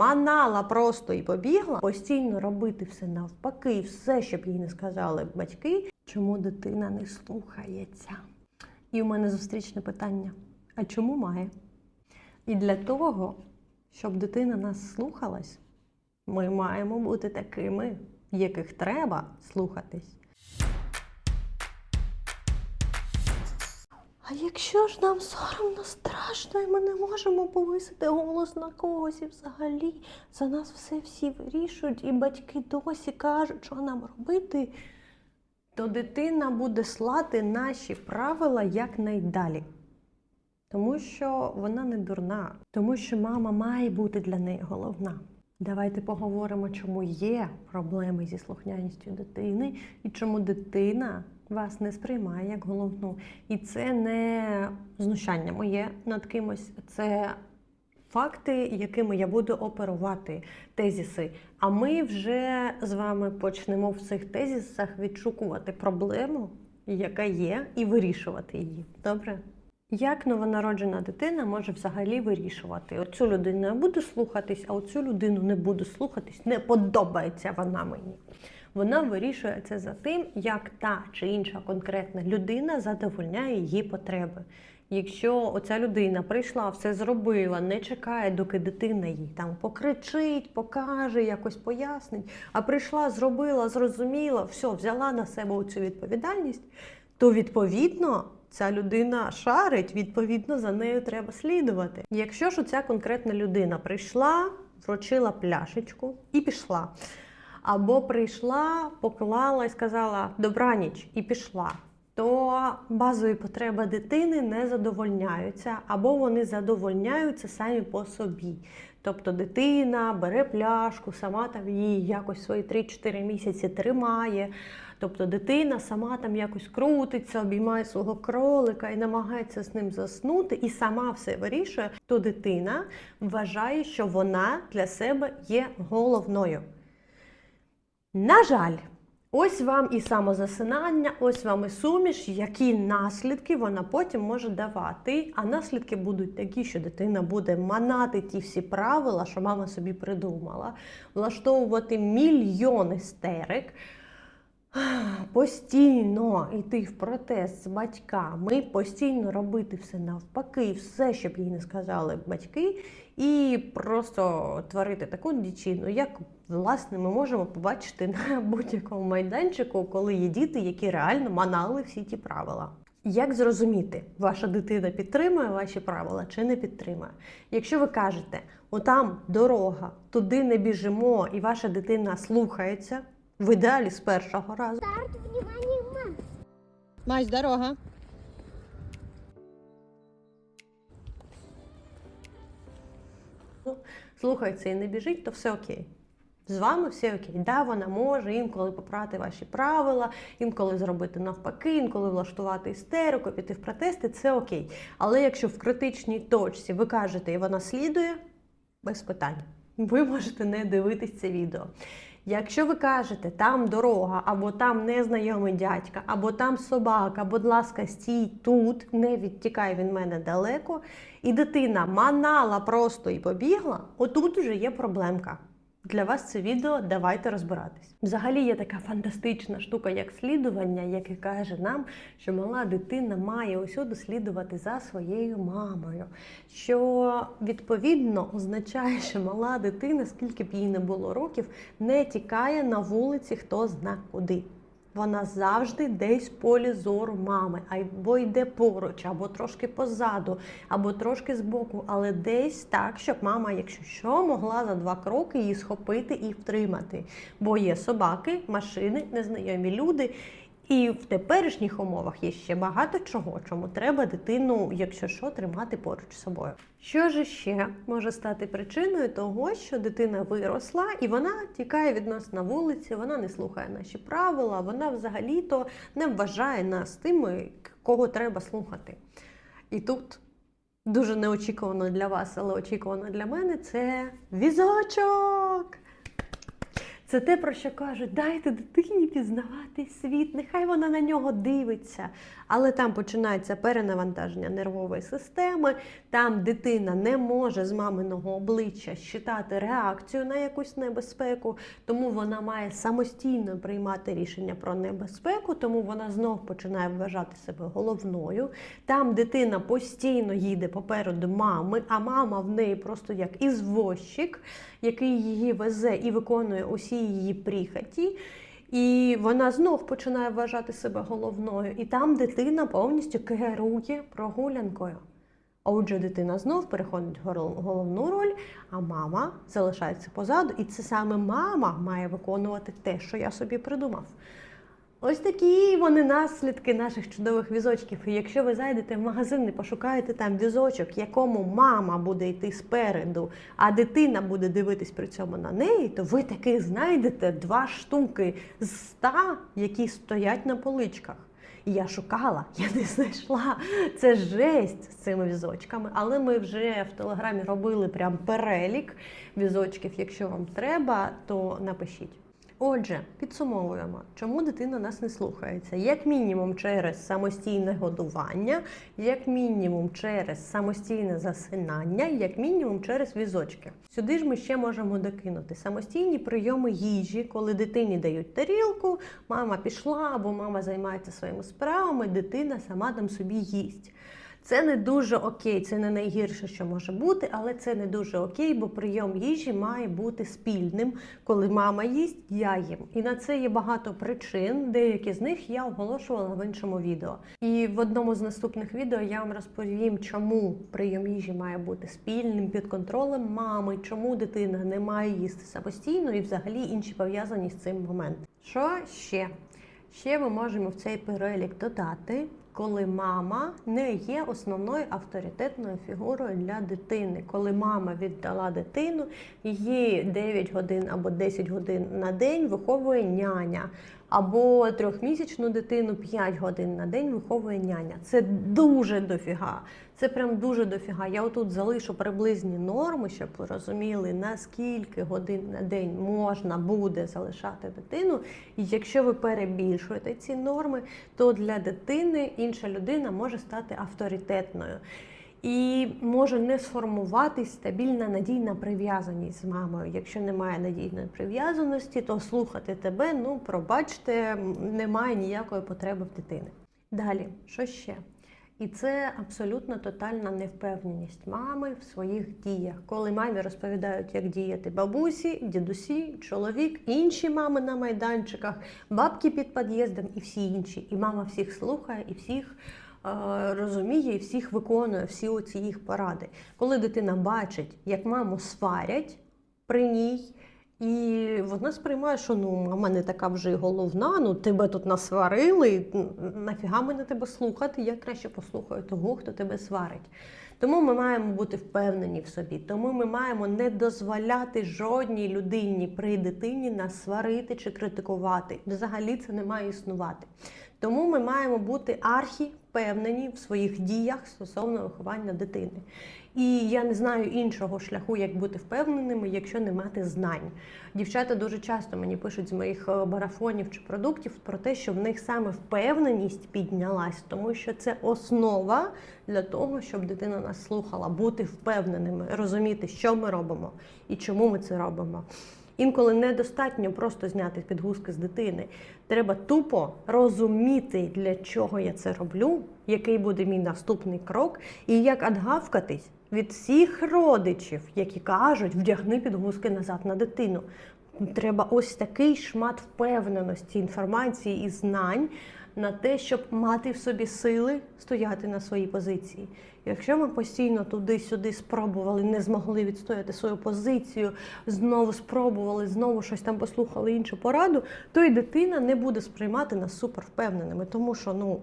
манала просто і побігла, постійно робити все навпаки, все, щоб їй не сказали батьки, чому дитина не слухається. І у мене зустрічне питання: а чому має? І для того, щоб дитина нас слухалась, ми маємо бути такими, яких треба слухатись. А якщо ж нам соромно страшно, і ми не можемо повисити голос на когось і взагалі за нас все всі вирішують, і батьки досі кажуть, що нам робити, то дитина буде слати наші правила якнайдалі. Тому що вона не дурна, тому що мама має бути для неї головна. Давайте поговоримо, чому є проблеми зі слухняністю дитини і чому дитина вас не сприймає як головну. І це не знущання моє над кимось, це факти, якими я буду оперувати, тезіси. А ми вже з вами почнемо в цих тезісах відшукувати проблему, яка є, і вирішувати її. Добре? Як новонароджена дитина може взагалі вирішувати? Оцю людину я буду слухатись, а оцю людину не буду слухатись, не подобається вона мені. Вона вирішує це за тим, як та чи інша конкретна людина задовольняє її потреби. Якщо оця людина прийшла, все зробила, не чекає, доки дитина їй там покричить, покаже, якось пояснить, а прийшла, зробила, зрозуміла, все, взяла на себе цю відповідальність, то відповідно ця людина шарить, відповідно за нею треба слідувати. Якщо ж оця конкретна людина прийшла, вручила пляшечку і пішла. Або прийшла, поклала і сказала добраніч і пішла. То базові потреби дитини не задовольняються, або вони задовольняються самі по собі. Тобто дитина бере пляшку, сама там її якось свої 3-4 місяці тримає. Тобто дитина сама там якось крутиться, обіймає свого кролика і намагається з ним заснути, і сама все вирішує, то дитина вважає, що вона для себе є головною. На жаль, ось вам і самозасинання, ось вам і суміш, які наслідки вона потім може давати. А наслідки будуть такі, що дитина буде манати ті всі правила, що мама собі придумала, влаштовувати мільйон істерик. Постійно йти в протест з батьками, постійно робити все навпаки, все, щоб їй не сказали батьки, і просто творити таку дічину, як власне ми можемо побачити на будь-якому майданчику, коли є діти, які реально манали всі ті правила. Як зрозуміти, ваша дитина підтримує ваші правила чи не підтримує? Якщо ви кажете, отам дорога, туди не біжимо, і ваша дитина слухається, в ідеалі з першого разу. Старт, внимание, мам. Мась, дорога. Слухається і не біжить, то все окей. З вами все окей. Да, вона може інколи попрати ваші правила, інколи зробити навпаки, інколи влаштувати істерику, піти в протести, це окей. Але якщо в критичній точці ви кажете і вона слідує, без питань. Ви можете не дивитись це відео. Якщо ви кажете, там дорога, або там незнайомий дядька, або там собака, будь ласка, стій тут, не відтікай від мене далеко, і дитина манала просто і побігла, отут вже є проблемка. Для вас це відео давайте розбиратись. Взагалі є така фантастична штука, як слідування, яке каже нам, що мала дитина має усюди слідувати за своєю мамою. Що відповідно означає, що мала дитина, скільки б їй не було років, не тікає на вулиці хто зна куди. Вона завжди десь в полі зору мами, або йде поруч, або трошки позаду, або трошки збоку, але десь так, щоб мама, якщо що, могла за два кроки її схопити і втримати. Бо є собаки, машини, незнайомі люди. І в теперішніх умовах є ще багато чого, чому треба дитину, якщо що, тримати поруч з собою. Що ж ще може стати причиною того, що дитина виросла і вона тікає від нас на вулиці, вона не слухає наші правила, вона взагалі-то не вважає нас тими, кого треба слухати. І тут дуже неочікувано для вас, але очікувано для мене це візочок. Це те, про що кажуть, дайте дитині пізнавати світ, нехай вона на нього дивиться. Але там починається перенавантаження нервової системи, там дитина не може з маминого обличчя считати реакцію на якусь небезпеку, тому вона має самостійно приймати рішення про небезпеку, тому вона знов починає вважати себе головною. Там дитина постійно їде попереду мами, а мама в неї просто як ізвозчик, який її везе і виконує усі її прихоті. І вона знов починає вважати себе головною. І там дитина повністю керує прогулянкою. Отже, дитина знов переходить головну роль, а мама залишається позаду. І це саме мама має виконувати те, що я собі придумав. Ось такі вони наслідки наших чудових візочків. І якщо ви зайдете в магазин і пошукаєте там візочок, якому мама буде йти спереду, а дитина буде дивитись при цьому на неї, то ви таки знайдете два штуки з ста, які стоять на поличках. І я шукала, я не знайшла. Це жесть з цими візочками. Але ми вже в телеграмі робили прям перелік візочків. Якщо вам треба, то напишіть. Отже, підсумовуємо, чому дитина нас не слухається. Як мінімум через самостійне годування, як мінімум через самостійне засинання, як мінімум через візочки. Сюди ж ми ще можемо докинути самостійні прийоми їжі, коли дитині дають тарілку, мама пішла або мама займається своїми справами, дитина сама там собі їсть. Це не дуже окей, це не найгірше, що може бути, але це не дуже окей, бо прийом їжі має бути спільним. Коли мама їсть, я їм. І на це є багато причин. Деякі з них я оголошувала в іншому відео. І в одному з наступних відео я вам розповім, чому прийом їжі має бути спільним під контролем мами, чому дитина не має їсти самостійно і взагалі інші пов'язані з цим моменти. Що ще? Ще ми можемо в цей перелік додати, коли мама не є основною авторитетною фігурою для дитини. Коли мама віддала дитину, її 9 годин або 10 годин на день виховує няня. Або трьохмісячну дитину 5 годин на день виховує няня. Це дуже дофіга. Це прям дуже дофіга. Я отут залишу приблизні норми, щоб ви розуміли, наскільки годин на день можна буде залишати дитину. І якщо ви перебільшуєте ці норми, то для дитини інша людина може стати авторитетною. І може не сформуватись стабільна надійна прив'язаність з мамою. Якщо немає надійної прив'язаності, то слухати тебе, ну пробачте, немає ніякої потреби в дитини. Далі, що ще? І це абсолютно тотальна невпевненість мами в своїх діях. Коли мамі розповідають, як діяти бабусі, дідусі, чоловік, інші мами на майданчиках, бабки під під'їздом і всі інші. І мама всіх слухає і всіх розуміє, і всіх виконує всі оці їх поради. Коли дитина бачить, як маму сварять при ній. І вона сприймає, що ну мама не така вже й головна, ну тебе тут насварили. Нафіга мене тебе слухати? Я краще послухаю того, хто тебе сварить. Тому ми маємо бути впевнені в собі. Тому ми маємо не дозволяти жодній людині при дитині нас сварити чи критикувати. Взагалі це не має існувати. Тому ми маємо бути архі впевнені в своїх діях стосовно виховання дитини. І я не знаю іншого шляху, як бути впевненими, якщо не мати знань. Дівчата дуже часто мені пишуть з моїх е, марафонів чи продуктів про те, що в них саме впевненість піднялась, тому що це основа для того, щоб дитина нас слухала, бути впевненими, розуміти, що ми робимо і чому ми це робимо. Інколи недостатньо просто зняти підгузки з дитини. Треба тупо розуміти, для чого я це роблю, який буде мій наступний крок, і як адгавкатись від всіх родичів, які кажуть, вдягни підгузки назад на дитину. Треба ось такий шмат впевненості, інформації і знань на те, щоб мати в собі сили стояти на своїй позиції. Якщо ми постійно туди-сюди спробували, не змогли відстояти свою позицію, знову спробували, знову щось там послухали іншу пораду, то і дитина не буде сприймати нас супервпевненими, тому що ну.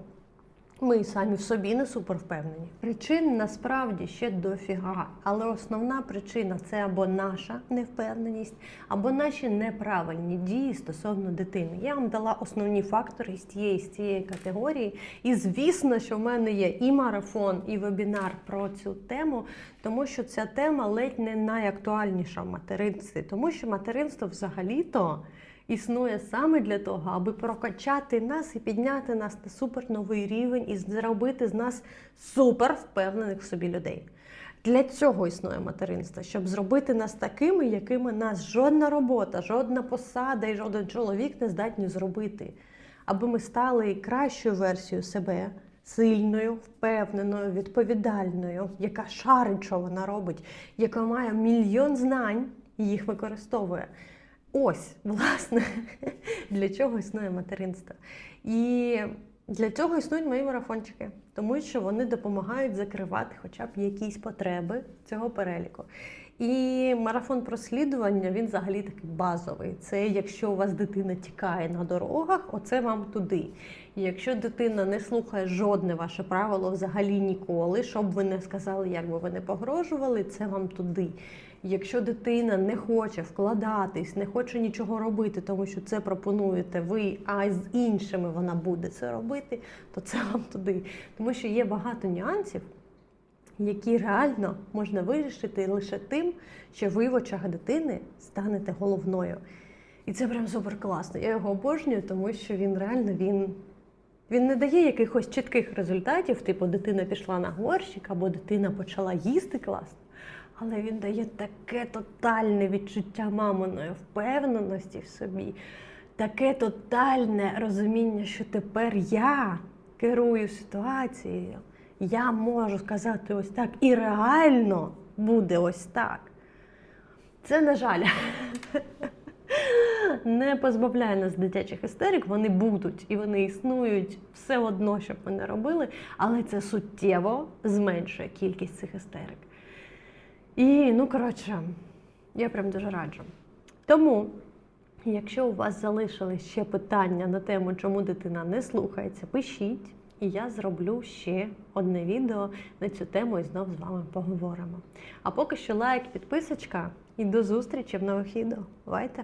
Ми самі в собі не супер впевнені. Причин насправді ще дофіга, але основна причина це або наша невпевненість, або наші неправильні дії стосовно дитини. Я вам дала основні фактори з тієї з цієї категорії. І звісно, що в мене є і марафон, і вебінар про цю тему, тому що ця тема ледь не найактуальніша в материнстві, тому що материнство взагалі-то існує саме для того, аби прокачати нас і підняти нас на супер новий рівень і зробити з нас супер впевнених в собі людей. Для цього існує материнство, щоб зробити нас такими, якими нас жодна робота, жодна посада і жоден чоловік не здатні зробити, аби ми стали кращою версією себе, сильною, впевненою, відповідальною, яка шарить, що вона робить, яка має мільйон знань і їх використовує. Ось, власне, для чого існує материнство. І для цього існують мої марафончики, тому що вони допомагають закривати хоча б якісь потреби цього переліку. І марафон прослідування він взагалі такий базовий. Це якщо у вас дитина тікає на дорогах, оце вам туди. І якщо дитина не слухає жодне ваше правило взагалі ніколи, що б ви не сказали, як би ви не погрожували, це вам туди. Якщо дитина не хоче вкладатись, не хоче нічого робити, тому що це пропонуєте ви, а з іншими вона буде це робити, то це вам туди. Тому що є багато нюансів, які реально можна вирішити лише тим, що ви в очах дитини станете головною. І це прям супер класно. Я його обожнюю, тому що він реально він. Він не дає якихось чітких результатів, типу дитина пішла на горщик або дитина почала їсти класно. Але він дає таке тотальне відчуття маминої впевненості в собі, таке тотальне розуміння, що тепер я керую ситуацією. Я можу сказати ось так, і реально буде ось так. Це, на жаль, не позбавляє нас дитячих істерик, вони будуть і вони існують все одно, щоб ми не робили, але це суттєво зменшує кількість цих істерик. І, ну, коротше, я прям дуже раджу. Тому, якщо у вас залишились ще питання на тему, чому дитина не слухається, пишіть, і я зроблю ще одне відео на цю тему і знов з вами поговоримо. А поки що лайк, підписочка і до зустрічі в нових відео. Бувайте!